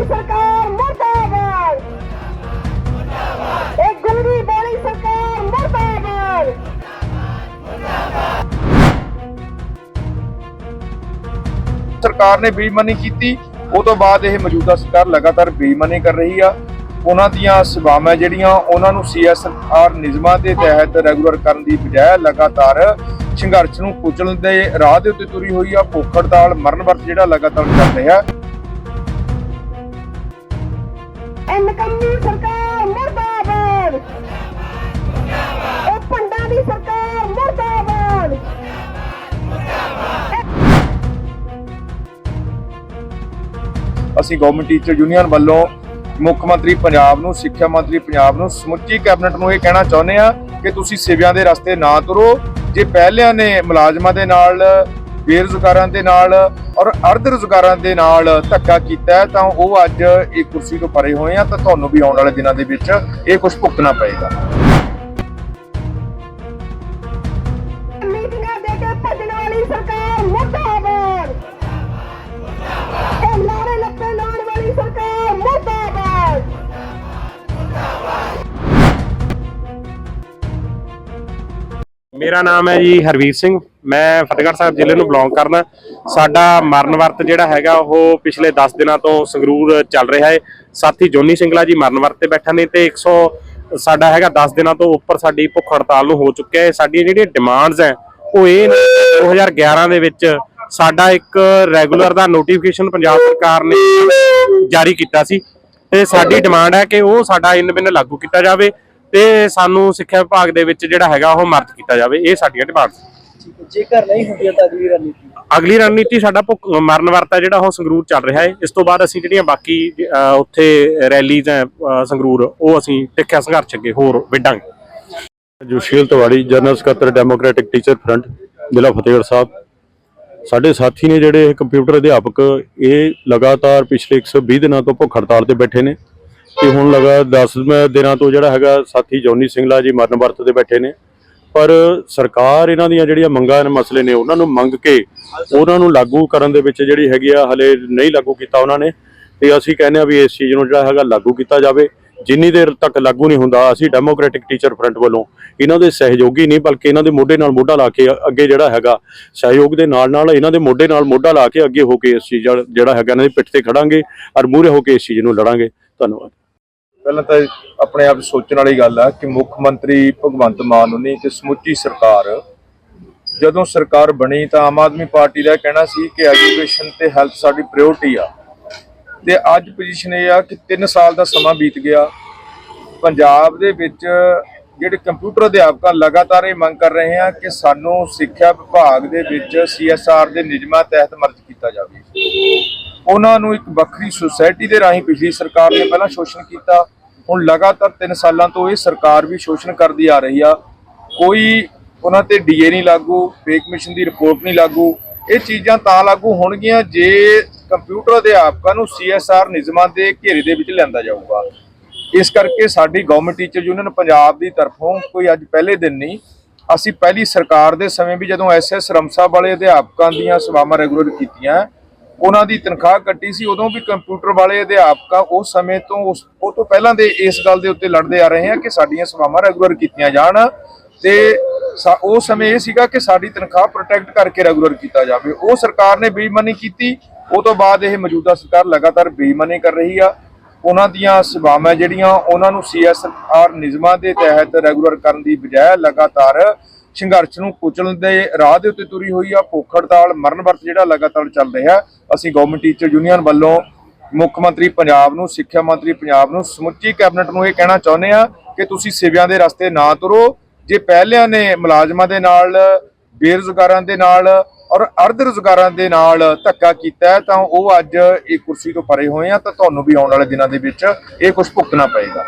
ਵਾਲੀ ਸਰਕਾਰ ਮੁਰਦਾਬਾਦ। ਇਹ ਗੁੰਗੀ ਵਾਲੀ ਸਰਕਾਰ ਮੁਰਦਾਬਾਦ। ਸਰਕਾਰ ਨੇ ਬੇਈਮਾਨੀ ਕੀਤੀ। ਉਹ ਤੋਂ ਬਾਅਦ ਇਹ ਮੌਜੂਦਾ ਸਰਕਾਰ ਲਗਾਤਾਰ ਬੇਈਮਾਨੀ ਕਰ ਰਹੀ ਆ। ਉਹਨਾਂ ਦੀਆਂ ਸੇਵਾਵਾਂ ਜਿਹੜੀਆਂ ਉਹਨਾਂ ਨੂੰ ਸੀਐਸਆਰ ਨਿਯਮਾਂ ਦੇ ਤਹਿਤ ਰੈਗੂਲਰ ਕਰਨ ਦੀ ਬਜਾਏ ਲਗਾਤਾਰ ਸੰਘਰਸ਼ ਨੂੰ ਕੁਚਲਣ ਦੇ ਰਾਹ ਦੇ ਉੱਤੇ ਤੁਰੀ ਹੋਈ ਆ। ਭੁੱਖ ਹੜਤਾਲ, ਮਰਨ ਵਰਤ ਜਿਹੜਾ ਲਗਾਤਾਰ ਚੱਲ ਰਿਹਾ। ਇਹ ਨਕੰਮੀ ਸਰਕਾਰ ਮੁਰਦਾਬਾਦ। ਇਹ ਪੰਡਾਂ ਦੀ ਸਰਕਾਰ ਮੁਰਦਾਬਾਦ। ਅਸੀਂ ਗਵਰਨਮੈਂਟ ਟੀਚਰ ਯੂਨੀਅਨ ਵੱਲੋਂ ਮੁੱਖ ਮੰਤਰੀ ਪੰਜਾਬ ਨੂੰ, ਸਿੱਖਿਆ ਮੰਤਰੀ ਪੰਜਾਬ ਨੂੰ, ਸਮੁੱਚੀ ਕੈਬਨਿਟ ਨੂੰ ਇਹ ਕਹਿਣਾ ਚਾਹੁੰਦੇ ਆ ਕਿ ਤੁਸੀਂ ਸਿਵਿਆਂ ਦੇ ਰਸਤੇ ਨਾ ਤੁਰੋ। ਜੇ ਪਹਿਲਿਆਂ ਨੇ ਮੁਲਾਜ਼ਮਾਂ ਦੇ ਨਾਲ ਬੇਰੁਜ਼ਗਾਰਾਂ ਦੇ ਨਾਲ ਔਰ ਅਰਧ ਰੁਜ਼ਗਾਰਾਂ ਦੇ ਨਾਲ ਧੱਕਾ ਕੀਤਾ ਤਾਂ ਉਹ ਅੱਜ ਇਹ ਕੁਰਸੀ ਤੋਂ ਪਰੇ ਹੋਏ ਆ, ਤਾਂ ਤੁਹਾਨੂੰ ਵੀ ਆਉਣ ਵਾਲੇ ਦਿਨਾਂ ਦੇ ਵਿੱਚ ਇਹ ਕੁਝ ਭੁਗਤਣਾ ਪਏਗਾ। ਮੇਰਾ ਨਾਮ ਹੈ ਜੀ ਹਰਵੀਰ ਸਿੰਘ। ਮੈਂ ਫਤਿਹਗੜ੍ਹ ਸਾਹਿਬ ਜ਼ਿਲ੍ਹੇ ਨੂੰ ਬਿਲੋਂਗ ਕਰਦਾ। ਸਾਡਾ ਮਰਨ ਵਰਤ ਜਿਹੜਾ ਹੈਗਾ, ਉਹ ਪਿਛਲੇ 10 ਦਿਨਾਂ ਤੋਂ ਸੰਗਰੂਰ ਚੱਲ ਰਿਹਾ ਹੈ। ਸਾਥੀ ਜੋਨੀ ਸਿੰਗਲਾ ਜੀ ਮਰਨ ਵਰਤ ਤੇ ਬੈਠਾ ਨੇ ਤੇ 100 ਸਾਡਾ ਹੈਗਾ 10 ਦਿਨਾਂ ਤੋਂ ਉੱਪਰ ਸਾਡੀ ਭੁੱਖ ਹੜਤਾਲ ਨੂੰ ਹੋ ਚੁੱਕਿਆ ਹੈ। ਸਾਡੀਆਂ ਜਿਹੜੀਆਂ ਡਿਮਾਂਡਸ ਹੈ, ਉਹ ਇਹ ਨੇ। 2011 ਦੇ ਵਿੱਚ ਸਾਡਾ ਇੱਕ ਰੈਗੂਲਰ ਦਾ ਨੋਟੀਫਿਕੇਸ਼ਨ ਪੰਜਾਬ ਸਰਕਾਰ ਨੇ ਜਾਰੀ ਕੀਤਾ ਸੀ। ਤੇ ਸਾਡੀ ਡਿਮਾਂਡ ਹੈ ਕਿ ਉਹ ਸਾਡਾ ਇਨ ਬਿਨ ਲਾਗੂ ਕੀਤਾ ਜਾਵੇ। ਤੇ ਸਾਨੂੰ ਸਿੱਖਿਆ ਵਿਭਾਗ ਦੇ ਵਿੱਚ ਜਿਹੜਾ ਹੈਗਾ ਉਹ ਮਰਦ ਕੀਤਾ ਜਾਵੇ ਇਹ ਸਾਡੀਆਂ ਡਿਮਾਂਡਸ ਜੇਕਰ ਨਹੀਂ ਹੁੰਦੀ ਤਾਂ ਅਗਲੀ ਰਣਨੀਤੀ? ਅਗਲੀ ਰਣਨੀਤੀ ਸਾਡਾ ਭੁੱਖ ਮਰਨ ਵਰਤ ਹੈ ਜਿਹੜਾ ਉਹ ਸੰਗਰੂਰ ਚੱਲ ਰਿਹਾ ਹੈ। ਇਸ ਤੋਂ ਬਾਅਦ ਅਸੀਂ ਜਿਹੜੀਆਂ ਬਾਕੀ ਉੱਥੇ ਰੈਲੀਜ਼ ਹੈ ਸੰਗਰੂਰ ਉਹ ਅਸੀਂ ਤਿੱਖਿਆ ਸੰਘਰਸ਼ ਅੱਗੇ ਹੋਰ ਵਿੱਢਾਂਗੇ। ਜੋਸ਼ੀਲ ਤਿਵਾੜੀ ਜਨਰਲ ਸਕੱਤਰ ਡੈਮੋਕ੍ਰੈਟਿਕ ਟੀਚਰ ਫਰੰਟ ਜ਼ਿਲ੍ਹਾ ਫਤਿਹਗੜ੍ਹ ਸਾਹਿਬ। ਸਾਡੇ ਸਾਥੀ ਨੇ ਜਿਹੜੇ ਇਹ ਕੰਪਿਊਟਰ ਅਧਿਆਪਕ ਇਹ ਲਗਾਤਾਰ ਪਿਛਲੇ 120 ਦਿਨਾਂ ਤੋਂ ਭੁੱਖ ਹੜਤਾਲ ਤੇ ਬੈਠੇ ਨੇ। ਤੇ ਹੁਣ ਲਗਾ 10 ਦਿਨਾਂ ਤੋਂ ਜਿਹੜਾ ਹੈਗਾ ਸਾਥੀ ਜੌਨੀ ਸਿੰਘਲਾ ਜੀ ਮਰਨ ਵਰਤ ਤੇ ਬੈਠੇ ਨੇ। ਪਰ ਸਰਕਾਰ ਇਹਨਾਂ ਦੀਆਂ ਜਿਹੜੀਆਂ ਮੰਗਾਂ ਨੇ ਮਸਲੇ ਨੇ, ਉਹਨਾਂ ਨੂੰ ਮੰਗ ਕੇ ਉਹਨਾਂ ਨੂੰ ਲਾਗੂ ਕਰਨ ਦੇ ਵਿੱਚ ਜਿਹੜੀ ਹੈਗੀ ਆ, ਹਲੇ ਨਹੀਂ ਲਾਗੂ ਕੀਤਾ ਉਹਨਾਂ ਨੇ। ਤੇ ਅਸੀਂ ਕਹਿੰਦੇ ਆ ਵੀ ਇਸ ਚੀਜ਼ ਨੂੰ ਜਿਹੜਾ ਹੈਗਾ ਲਾਗੂ ਕੀਤਾ ਜਾਵੇ। ਜਿੰਨੀ ਦੇਰ ਤੱਕ ਲਾਗੂ ਨਹੀਂ ਹੁੰਦਾ, ਅਸੀਂ ਡੈਮੋਕ੍ਰੈਟਿਕ ਟੀਚਰ ਫਰੰਟ ਵੱਲੋਂ ਇਹਨਾਂ ਦੇ ਸਹਿਯੋਗੀ ਨਹੀਂ, ਬਲਕਿ ਇਹਨਾਂ ਦੇ ਮੋਢੇ ਨਾਲ ਮੋਢਾ ਲਾ ਕੇ ਅੱਗੇ ਜਿਹੜਾ ਹੈਗਾ, ਸਹਿਯੋਗ ਦੇ ਨਾਲ ਨਾਲ ਇਹਨਾਂ ਦੇ ਮੋਢੇ ਨਾਲ ਮੋਢਾ ਲਾ ਕੇ ਅੱਗੇ ਹੋ ਕੇ ਇਸ ਚੀਜ਼ ਜਿਹੜਾ ਹੈਗਾ, ਇਹਨਾਂ ਦੀ ਪਿੱਠ ਤੇ ਖੜਾਂਗੇ ਔਰ ਮੂਹਰੇ ਹੋ ਕੇ ਇਸ ਚੀਜ਼ ਨੂੰ ਲੜਾਂਗੇ। ਧੰਨਵਾਦ। ਪਹਿਲਾਂ ਤਾਂ ਆਪਣੇ ਆਪ ਸੋਚਣ ਵਾਲੀ ਗੱਲ ਆ ਕਿ ਮੁੱਖ ਮੰਤਰੀ ਭਗਵੰਤ ਮਾਨ ਉਨੀ ਤੇ ਸਮੁੱਚੀ ਸਰਕਾਰ, ਜਦੋਂ ਸਰਕਾਰ ਬਣੀ ਤਾਂ ਆਮ ਆਦਮੀ ਪਾਰਟੀ ਦਾ ਇਹ ਕਹਿਣਾ ਸੀ ਕਿ ਐਜੂਕੇਸ਼ਨ ਤੇ ਹੈਲਥ ਸਾਡੀ ਪ੍ਰਾਇੋਰਟੀ ਆ। ਤੇ ਅੱਜ ਪੋਜੀਸ਼ਨ ਇਹ ਆ ਕਿ 3 ਸਾਲ ਦਾ ਸਮਾਂ ਬੀਤ ਗਿਆ। ਪੰਜਾਬ ਦੇ ਵਿੱਚ ਜਿਹੜੇ ਕੰਪਿਊਟਰ ਅਧਿਆਪਕਾਂ ਲਗਾਤਾਰ ਇਹ ਮੰਗ ਕਰ ਰਹੇ ਆ ਕਿ ਸਾਨੂੰ ਸਿੱਖਿਆ ਵਿਭਾਗ ਦੇ ਵਿੱਚ ਸੀਐਸਆਰ ਦੇ ਨਿਯਮਾਂ ਤਹਿਤ ਮਰਜ ਕੀਤਾ ਜਾਵੇ। ਉਹਨਾਂ ਨੂੰ ਇੱਕ ਵੱਖਰੀ ਸੁਸਾਇਟੀ ਦੇ ਰਾਹੀਂ ਪਿਛਲੀ ਸਰਕਾਰ ਨੇ ਪਹਿਲਾਂ ਸ਼ੋਸ਼ਣ ਕੀਤਾ। ਹੁਣ ਲਗਾਤਾਰ 3 ਸਾਲਾਂ ਤੋਂ ਇਹ ਸਰਕਾਰ ਵੀ ਸ਼ੋਸ਼ਣ ਕਰਦੀ ਆ ਰਹੀ ਆ। ਕੋਈ ਉਹਨਾਂ ਤੇ ਡੀਏ ਨਹੀਂ ਲਾਗੂ ਪੇ ਕਮਿਸ਼ਨ ਦੀ ਰਿਪੋਰਟ ਨਹੀਂ ਲਾਗੂ। ਇਹ ਚੀਜ਼ਾਂ ਤਾਂ ਲਾਗੂ ਹੋਣਗੀਆਂ ਜੇ ਕੰਪਿਊਟਰ ਅਧਿਆਪਕਾਂ ਨੂੰ ਸੀਐਸਆਰ ਨਿਯਮਾਂ ਦੇ ਘੇਰੇ ਦੇ ਵਿੱਚ ਲਿਆਂਦਾ ਜਾਊਗਾ। ਇਸ ਕਰਕੇ ਸਾਡੀ ਗਵਰਨਮੈਂਟ ਟੀਚਰ ਯੂਨੀਅਨ ਪੰਜਾਬ ਦੀ ਤਰਫੋਂ ਕੋਈ ਅੱਜ ਪਹਿਲੇ ਦਿਨ ਨਹੀਂ, ਅਸੀਂ ਪਹਿਲੀ ਸਰਕਾਰ ਦੇ ਸਮੇਂ ਵੀ ਜਦੋਂ ਐਸਐਸ ਰਮਸਾ ਵਾਲੇ ਅਧਿਆਪਕਾਂ ਦੀਆਂ ਸੇਵਾਵਾਂ ਰੈਗੂਲਰ ਕੀਤੀਆਂ, ਉਹਨਾਂ ਦੀ ਤਨਖਾਹ ਕੱਟੀ ਸੀ, ਉਦੋਂ ਵੀ ਕੰਪਿਊਟਰ ਵਾਲੇ ਅਧਿਆਪਕਾਂ ਉਸ ਸਮੇਂ ਤੋਂ ਉਸ, ਉਹ ਤੋਂ ਪਹਿਲਾਂ ਦੇ ਇਸ ਗੱਲ ਦੇ ਉੱਤੇ ਲੜਦੇ ਆ ਰਹੇ ਆ ਕਿ ਸਾਡੀਆਂ ਸੇਵਾਵਾਂ ਰੈਗੂਲਰ ਕੀਤੀਆਂ ਜਾਣ ਤੇ ਸਾ- ਸਮੇਂ ਇਹ ਸੀਗਾ ਕਿ ਸਾਡੀ ਤਨਖਾਹ ਪ੍ਰੋਟੈਕਟ ਕਰਕੇ ਰੈਗੂਲਰ ਕੀਤਾ ਜਾਵੇ। ਉਹ ਸਰਕਾਰ ਨੇ ਬੇਈਮਾਨੀ ਕੀਤੀ, ਉਹ ਤੋਂ ਬਾਅਦ ਇਹ ਮੌਜੂਦਾ ਸਰਕਾਰ ਲਗਾਤਾਰ ਬੇਈਮਾਨੀ ਕਰ ਰਹੀ ਆ। ਉਹਨਾਂ ਦੀਆਂ ਸੇਵਾਵਾਂ ਜਿਹੜੀਆਂ ਉਹਨਾਂ ਨੂੰ ਸੀਐਸਆਰ ਨਿਯਮਾਂ ਦੇ ਤਹਿਤ ਰੈਗੂਲਰ ਕਰਨ ਦੀ ਬਜਾਏ ਲਗਾਤਾਰ ਸੰਘਰਸ਼ ਨੂੰ ਕੁਚਲਣ ਦੇ ਰਾਹ ਦੇ ਉੱਤੇ ਤੁਰੀ ਹੋਈ ਆ, ਭੁੱਖ ਹੜਤਾਲ, ਮਰਨ ਵਰਤ ਜਿਹੜਾ ਲਗਾਤਾਰ ਚੱਲ ਰਿਹਾ, ਅਸੀਂ ਗਵਰਨਮੈਂਟ ਟੀਚਰ ਯੂਨੀਅਨ ਵੱਲੋਂ ਮੁੱਖ ਮੰਤਰੀ ਪੰਜਾਬ ਨੂੰ, ਸਿੱਖਿਆ ਮੰਤਰੀ ਪੰਜਾਬ ਨੂੰ, ਸਮੁੱਚੀ ਕੈਬਨਿਟ ਨੂੰ ਇਹ ਕਹਿਣਾ ਚਾਹੁੰਦੇ ਆ ਕਿ ਤੁਸੀਂ ਸਿਵਿਆਂ ਦੇ ਰਸਤੇ ਨਾ ਤੁਰੋ, ਜੇ ਪਹਿਲਿਆਂ ਨੇ ਮੁਲਾਜ਼ਮਾਂ ਦੇ ਨਾਲ, ਬੇਰੁਜ਼ਗਾਰਾਂ ਦੇ ਨਾਲ ਔਰ ਅਰਧ ਰੁਜ਼ਗਾਰਾਂ ਦੇ ਨਾਲ ਧੱਕਾ ਕੀਤਾ ਤਾਂ ਉਹ ਅੱਜ ਇਹ ਕੁਰਸੀ ਤੋਂ ਪਰੇ ਹੋਏ ਆ, ਤਾਂ ਤੁਹਾਨੂੰ ਵੀ ਆਉਣ ਵਾਲੇ ਦਿਨਾਂ ਦੇ ਵਿੱਚ ਇਹ ਕੁਝ ਭੁਗਤਣਾ ਪਏਗਾ।